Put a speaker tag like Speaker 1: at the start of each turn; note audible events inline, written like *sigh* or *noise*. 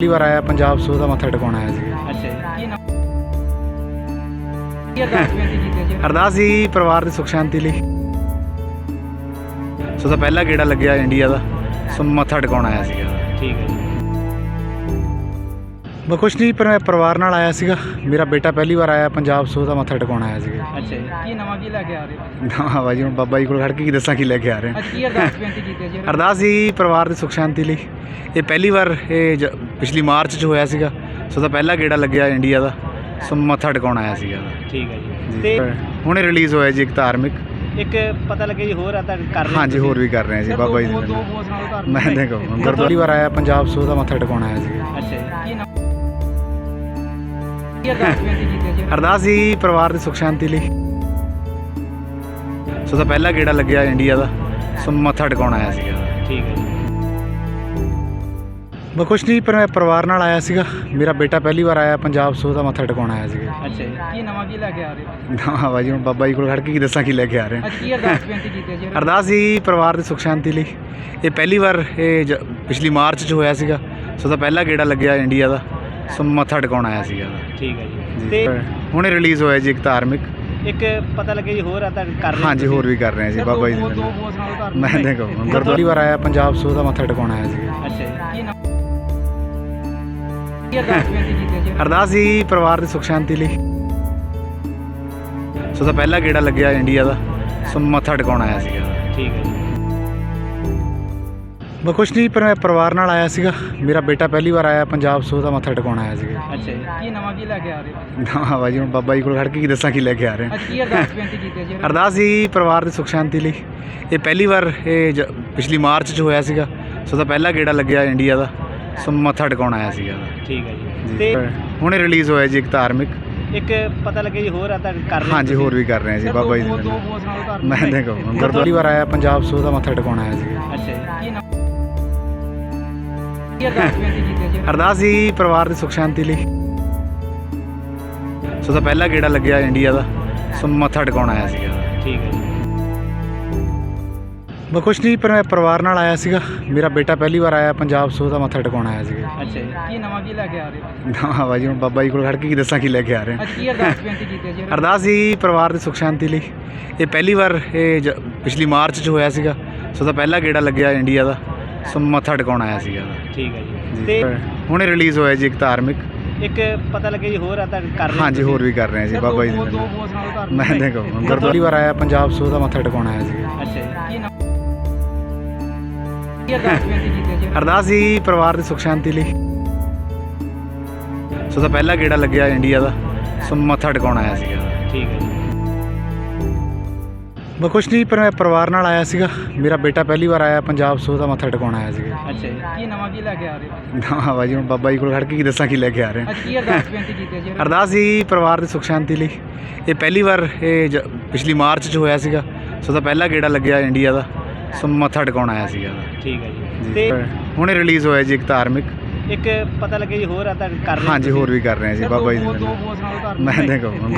Speaker 1: ਪਹਿਲੀ ਵਾਰ ਆਇਆ ਪੰਜਾਬ ਸੋ ਦਾ ਮੱਥਾ ਟਿਕਾਉਣ ਆਇਆ ਸੀ।
Speaker 2: ਅਰਦਾਸ ਜੀ?
Speaker 1: ਸੀ ਪਰਿਵਾਰ ਦੀ ਸੁਖ ਸ਼ਾਂਤੀ ਲਈ। ਸੋ ਦਾ ਪਹਿਲਾ ਗੇੜਾ ਲੱਗਿਆ ਇੰਡੀਆ ਦਾ ਸੋ ਮੱਥਾ ਟਿਕਾਉਣ ਆਇਆ ਸੀਗਾ
Speaker 2: ਠੀਕ ਹੈ
Speaker 1: ਮੈਂ ਕੁਛ ਨਹੀਂ ਪਰ ਮੈਂ ਪਰਿਵਾਰ ਨਾਲ ਆਇਆ ਸੀਗਾ। ਮੇਰਾ ਬੇਟਾ ਪਹਿਲੀ ਵਾਰ ਆਇਆ ਪੰਜਾਬ ਸੋ ਦਾ ਮੱਥਾ ਟਿਕਾਉਣ ਆਇਆ ਸੀਗਾ।
Speaker 2: ਅੱਛਾ ਜੀ ਕੀ ਨਵਾਂ ਕੀ ਲੈ ਕੇ ਆ ਰਹੇ ਹੋ?
Speaker 1: ਨਾ ਬਾਜੀ ਹੁਣ ਬਾਬਾ ਜੀ ਕੋਲ ਖੜ ਕੇ ਕੀ ਦੱਸਾਂ ਕੀ ਲੈ ਕੇ ਆ ਰਹੇ ਹਾਂ।
Speaker 2: ਅੱਜ ਕੀ ਅਰਦਾਸ ਬੇਨਤੀ ਕੀਤੀ ਹੈ ਜੀ?
Speaker 1: ਅਰਦਾਸ ਸੀ ਪਰਿਵਾਰ ਦੀ ਸੁਖ ਸ਼ਾਂਤੀ ਲਈ। ਇਹ ਪਹਿਲੀ ਵਾਰ ਇਹ ਜ- ਪਿਛਲੀ ਮਾਰਚ 'ਚ ਹੋਇਆ ਸੀਗਾ। ਸੋ ਦਾ ਪਹਿਲਾ ਗੇੜਾ ਲੱਗਿਆ ਇੰਡੀਆ ਦਾ। ਸੋ ਮੱਥਾ ਟਿਕਾਉਣ ਆਇਆ ਸੀਗਾ।
Speaker 2: ਠੀਕ ਹੈ ਜੀ।
Speaker 1: ਹੁਣੇ ਰਿਲੀਜ਼ ਹੋਇਆ ਜੀ ਇੱਕ ਧਾਰਮਿਕ।
Speaker 2: ਇੱਕ ਪਤਾ ਲੱਗਿਆ ਜੀ ਹੋਰ ਆ ਤਾਂ ਕਰ ਰਹੇ
Speaker 1: ਹਾਂਜੀ ਹੋਰ ਵੀ ਕਰ ਰਹੇ ਹਾਂ ਜੀ ਬਾਬਾ ਜੀ ਦੇ
Speaker 2: ਦੋ
Speaker 1: ਨਾਲ।
Speaker 2: ਬੋਸ ਨਾਲ ਧਾਰਮਿਕ।
Speaker 1: ਮੈਂ ਦੇਖੋ ਗੁਰਦੁਆਰੀ ਵਾਰ ਆਇਆ ਪੰਜਾਬ ਸੋ ਦਾ ਮੱਥਾ ਟਿਕਾਉਣ ਆਇਆ ਸੀਗਾ।
Speaker 2: ਅੱਛਾ ਜੀ ਕੀ ਨਾਮ ਕੀ ਅਰਦਾਸ ਜੀ।
Speaker 1: ਪਰਿਵਾਰ ਦੀ ਸੁਖ ਸ਼ਾਂਤੀ ਲਈ। ਸੋ ਦਾ ਪਹਿਲਾ ਗੇੜਾ ਲੱਗਿਆ ਇੰਡੀਆ ਦਾ। ਸੋ ਮੱਥਾ ਟਿਕਾਉਣ ਆਇਆ ਸੀਗਾ।
Speaker 2: ਠੀਕ ਹੈ ਜੀ।
Speaker 1: ਮੈਂ ਕੁਛ ਨਹੀਂ ਪਰ ਮੈਂ ਪਰਿਵਾਰ ਨਾਲ ਆਇਆ ਸੀਗਾ। ਮੇਰਾ ਬੇਟਾ ਪਹਿਲੀ ਵਾਰ ਆਇਆ ਪੰਜਾਬ ਸੋ ਦਾ ਮੱਥਾ ਟਿਕਾਉਣ ਆਇਆ ਸੀਗਾ।
Speaker 2: ਅੱਛਾ ਜੀ। ਕੀ ਨਵਾਂ ਕੀ ਲੈ ਕੇ ਆ ਰਹੇ ਹੋ?
Speaker 1: ਨਾ ਬਾਜੀ ਹੁਣ ਬਾਬਾ ਜੀ ਕੋਲ ਖੜ ਕੇ ਕੀ ਦੱਸਾਂ ਕੀ ਲੈ ਕੇ ਆ ਰਹੇ ਹਾਂ।
Speaker 2: ਅੱਜ ਕੀ ਅਰਦਾਸ ਬੇਨਤੀ ਕੀਤੀ ਜੀ।
Speaker 1: ਅਰਦਾਸ ਪਰਿਵਾਰ ਦੀ ਸੁਖ ਸ਼ਾਂਤੀ ਲਈ। ਇਹ ਪਹਿਲੀ ਵਾਰ ਇਹ ਪਿਛਲੀ ਮਾਰਚ 'ਚ ਹੋਇਆ ਸੀਗਾ। ਸੋ ਦਾ ਪਹਿਲਾ ਗੇੜਾ ਲੱਗਿਆ ਇੰਡੀਆ ਦਾ। ਸੋ ਮੱਥਾ ਟਿਕਾਉਣ ਆਇਆ ਸੀਗਾ।
Speaker 2: ਠੀਕ ਹੈ ਜੀ। ਤੇ
Speaker 1: ਹੁਣੇ ਰਿਲੀਜ਼ ਹੋਇਆ ਜੀ ਇੱਕ ਧਾਰਮਿਕ।
Speaker 2: ਇੱਕ ਪਤਾ ਲੱਗਿਆ ਜੀ ਹੋਰ ਆ ਤਾਂ ਕਰ ਰਹੇ
Speaker 1: ਹਾਂਜੀ ਹੋਰ ਵੀ ਕਰ ਰਹੇ ਹਾਂ ਜੀ ਬਾਬਾ ਜੀ ਦੇ ਨਾਲ। ਮੈਂ ਦੇਖੋ ਗੁਰਦੁਆਰੀ ਵਾਰ ਆਇਆ ਪੰਜਾਬ ਸੋ ਦਾ ਮੱਥਾ ਟਿਕਾਉਣ ਆਇਆ ਸੀਗਾ।
Speaker 2: ਅੱਛਾ ਜੀ। ਕੀ ਨਾਮ? ਕੀ ਅਰਦਾਸ *laughs* ਜੀ?
Speaker 1: ਸੀ ਪਰਿਵਾਰ ਦੀ ਸੁਖ ਸ਼ਾਂਤੀ ਲਈ। ਸੋ ਦਾ ਪਹਿਲਾ ਗੇੜਾ ਲੱਗਿਆ ਇੰਡੀਆ ਦਾ। ਸੋ ਮੱਥਾ ਟਿਕਾਉਣ ਆਇਆ ਸੀਗਾ।
Speaker 2: ਠੀਕ ਹੈ ਜੀ।
Speaker 1: ਮੈਂ ਕੁਛ ਨਹੀਂ ਪਰ ਮੈਂ ਪਰਿਵਾਰ ਨਾਲ ਆਇਆ ਸੀਗਾ। ਮੇਰਾ ਬੇਟਾ ਪਹਿਲੀ ਵਾਰ ਆਇਆ ਪੰਜਾਬ ਸੋ ਦਾ ਮੱਥਾ ਟਿਕਾਉਣ ਆਇਆ ਸੀਗਾ।
Speaker 2: ਅੱਛਾ ਜੀ। ਕੀ ਨਵਾਂ ਕੀ ਲੈ ਕੇ ਆ ਰਹੇ ਹੋ?
Speaker 1: ਨਾ ਬਾਜੀ ਹੁਣ ਬਾਬਾ ਜੀ ਕੋਲ ਖੜ ਕੇ ਕੀ ਦੱਸਾਂ ਕੀ ਲੈ ਕੇ ਆ ਰਹੇ ਹਾਂ।
Speaker 2: ਅੱਜ ਕੀ ਅਰਦਾਸ ਬੇਨਤੀ ਕੀਤੀ ਹੈ ਜੀ
Speaker 1: ਅਰਦਾਸ ਸੀ ਪਰਿਵਾਰ ਦੀ ਸੁਖ ਸ਼ਾਂਤੀ ਲਈ। ਇਹ ਪਹਿਲੀ ਵਾਰ ਇਹ ਜ- ਪਿਛਲੀ ਮਾਰਚ 'ਚ ਹੋਇਆ ਸੀਗਾ। ਸੋ ਦਾ ਪਹਿਲਾ ਗੇੜਾ ਲੱਗਿਆ ਇੰਡੀਆ ਦਾ। ਸੋ ਮੱਥਾ ਟਿਕਾਉਣ ਆਇਆ ਸੀਗਾ।
Speaker 2: ਠੀਕ ਹੈ ਜੀ।
Speaker 1: ਹੁਣੇ ਰਿਲੀਜ਼ ਹੋਇਆ ਜੀ ਇੱਕ ਧਾਰਮਿਕ।
Speaker 2: ਇੱਕ ਪਤਾ ਲੱਗਿਆ ਜੀ ਹੋਰ ਆ ਤਾਂ ਕਰ ਰਹੇ
Speaker 1: ਹਾਂਜੀ ਹੋਰ ਵੀ ਕਰ ਰਹੇ ਹਾਂ ਜੀ ਬਾਬਾ ਜੀ ਦੇ
Speaker 2: ਦੋ
Speaker 1: ਨਾਲ।
Speaker 2: ਬੋਸ ਨਾਲ ਧਾਰਮਿਕ
Speaker 1: ਮੈਂ ਦੇਖੋ ਗੁਰਦੁਆਰੀ ਵਾਰ ਆਇਆ ਪੰਜਾਬ ਸੋ ਦਾ ਮੱਥਾ ਟਿਕਾਉਣ ਆਇਆ ਸੀਗਾ।
Speaker 2: ਅੱਛਾ ਜੀ। ਕੀ ਨਾਮ ਅਰਦਾਸ ਜੀ।
Speaker 1: ਪਰਿਵਾਰ ਦੀ ਸੁਖ ਸ਼ਾਂਤੀ ਲਈ। ਸੋ ਦਾ ਪਹਿਲਾ ਗੇੜਾ ਲੱਗਿਆ ਇੰਡੀਆ ਦਾ ਸੋ ਮੱਥਾ ਟਿਕਾਉਣ ਆਇਆ ਸੀਗਾ।
Speaker 2: ਠੀਕ ਹੈ ਜੀ।
Speaker 1: ਮੈਂ ਕੁਛ ਨਹੀਂ ਪਰ ਮੈਂ ਪਰਿਵਾਰ ਨਾਲ ਆਇਆ ਸੀਗਾ। ਮੇਰਾ ਬੇਟਾ ਪਹਿਲੀ ਵਾਰ ਆਇਆ ਪੰਜਾਬ ਸੋ ਦਾ ਮੱਥਾ ਟਿਕਾਉਣ ਆਇਆ ਸੀਗਾ।
Speaker 2: ਅੱਛਾ ਜੀ। ਕੀ ਨਵਾਂ ਕੀ ਲੈ ਕੇ ਆ ਰਹੇ ਹੋ
Speaker 1: ਨਾ ਬਾਜੀ ਹੁਣ ਬਾਬਾ ਜੀ ਕੋਲ ਖੜ ਕੇ ਕੀ ਦੱਸਾਂ ਕੀ ਲੈ ਕੇ ਆ ਰਹੇ ਹਾਂ।
Speaker 2: ਕੀ ਅਰਦਾਸ ਬੇਨਤੀ ਕੀਤੀ ਹੈ ਜੀ
Speaker 1: ਅਰਦਾਸ ਪਰਿਵਾਰ ਦੀ ਸੁਖ ਸ਼ਾਂਤੀ ਲਈ। ਇਹ ਪਹਿਲੀ ਵਾਰ ਇਹ ਪਿਛਲੀ ਮਾਰਚ 'ਚ ਹੋਇਆ ਸੀਗਾ। ਸੋ ਦਾ ਪਹਿਲਾ ਗੇੜਾ ਲੱਗਿਆ ਇੰਡੀਆ ਦਾ। ਸੋ ਮੱਥਾ ਟਿਕਾਉਣ ਆਇਆ ਸੀਗਾ।
Speaker 2: ਠੀਕ ਹੈ ਜੀ। ਤੇ
Speaker 1: ਹੁਣੇ ਰਿਲੀਜ਼ ਹੋਇਆ ਜੀ ਇੱਕ ਧਾਰਮਿਕ।
Speaker 2: ਇੱਕ ਪਤਾ ਲੱਗਿਆ ਜੀ ਹੋਰ ਆ ਤਾਂ ਕਰ ਰਹੇ
Speaker 1: ਹਾਂਜੀ ਹੋਰ ਵੀ ਕਰ ਰਹੇ ਹਾਂ ਜੀ ਬਾਬਾ ਜੀ ਦੇ
Speaker 2: ਦੋ
Speaker 1: ਨਾਲ।
Speaker 2: ਬੋਸ ਨਾਲ ਧਾਰਮਿਕ
Speaker 1: ਮੈਂ ਦੇਖੋ ਗੁਰਦੁਆਰੀ ਵਾਰ ਆਇਆ ਪੰਜਾਬ ਸੋ ਦਾ ਮੱਥਾ ਟਿਕਾਉਣ ਆਇਆ ਸੀਗਾ।
Speaker 2: ਅੱਛਾ ਜੀ। ਕੀ ਨਾਮ? ਕੀ ਅਰਦਾਸ ਜੀ?
Speaker 1: ਪਰਿਵਾਰ ਦੀ ਸੁਖ ਸ਼ਾਂਤੀ ਲਈ। ਸੋ ਦਾ ਪਹਿਲਾ ਗੇੜਾ ਲੱਗਿਆ ਇੰਡੀਆ ਦਾ। ਸੋ ਮੱਥਾ ਟਿਕਾਉਣ ਆਇਆ ਸੀਗਾ।
Speaker 2: ਠੀਕ ਹੈ ਜੀ।
Speaker 1: ਮੈਂ ਕੁਛ ਨਹੀਂ ਪਰ ਮੈਂ ਪਰਿਵਾਰ ਨਾਲ ਆਇਆ ਸੀਗਾ। ਮੇਰਾ ਬੇਟਾ ਪਹਿਲੀ ਵਾਰ ਆਇਆ ਪੰਜਾਬ ਸੋ ਦਾ ਮੱਥਾ ਟਿਕਾਉਣ ਆਇਆ ਸੀਗਾ।
Speaker 2: ਅੱਛਾ ਜੀ। ਕੀ ਨਵਾਂ ਕੀ ਲੈ ਕੇ ਆ ਰਹੇ ਹੋ?
Speaker 1: ਨਾ ਬਾਜੀ ਹੁਣ ਬਾਬਾ ਜੀ ਕੋਲ ਖੜ ਕੇ ਕੀ ਦੱਸਾਂ ਕੀ ਲੈ ਕੇ ਆ ਰਹੇ ਹਾਂ।
Speaker 2: ਅੱਜ ਕੀ ਅਰਦਾਸ ਬੇਨਤੀ ਕੀਤੀ ਹੈ ਜੀ
Speaker 1: ਅਰਦਾਸ ਸੀ ਪਰਿਵਾਰ ਦੀ ਸੁਖ ਸ਼ਾਂਤੀ ਲਈ। ਇਹ ਪਹਿਲੀ ਵਾਰ ਇਹ ਜ- ਪਿਛਲੀ ਮਾਰਚ 'ਚ ਹੋਇਆ ਸੀਗਾ। ਸੋ ਦਾ ਪਹਿਲਾ ਗੇੜਾ ਲੱਗਿਆ ਇੰਡੀਆ ਦਾ। ਸੋ ਮੱਥਾ ਟਿਕਾਉਣ ਆਇਆ ਸੀਗਾ
Speaker 2: ਠੀਕ ਹੈ ਜੀ।
Speaker 1: ਜੀ।
Speaker 2: ਤੇ
Speaker 1: ਹੁਣੇ ਰਿਲੀਜ਼ ਹੋਇਆ ਜੀ ਇੱਕ ਧਾਰਮਿਕ।
Speaker 2: ਇੱਕ ਪਤਾ ਲੱਗਿਆ ਜੀ ਹੋਰ ਆ ਤਾਂ ਕਰ ਰਹੇ
Speaker 1: ਹਾਂਜੀ ਹੋਰ ਵੀ ਕਰ ਰਹੇ ਹਾਂ ਜੀ ਬਾਬਾ ਜੀ ਦੇ
Speaker 2: ਦੋ
Speaker 1: ਨਾਲ।
Speaker 2: ਬੋਸ ਨਾਲ ਧਾਰਮਿਕ
Speaker 1: ਮੈਂ ਦੇਖੋ ਗੁਰਦੁਆਰੀ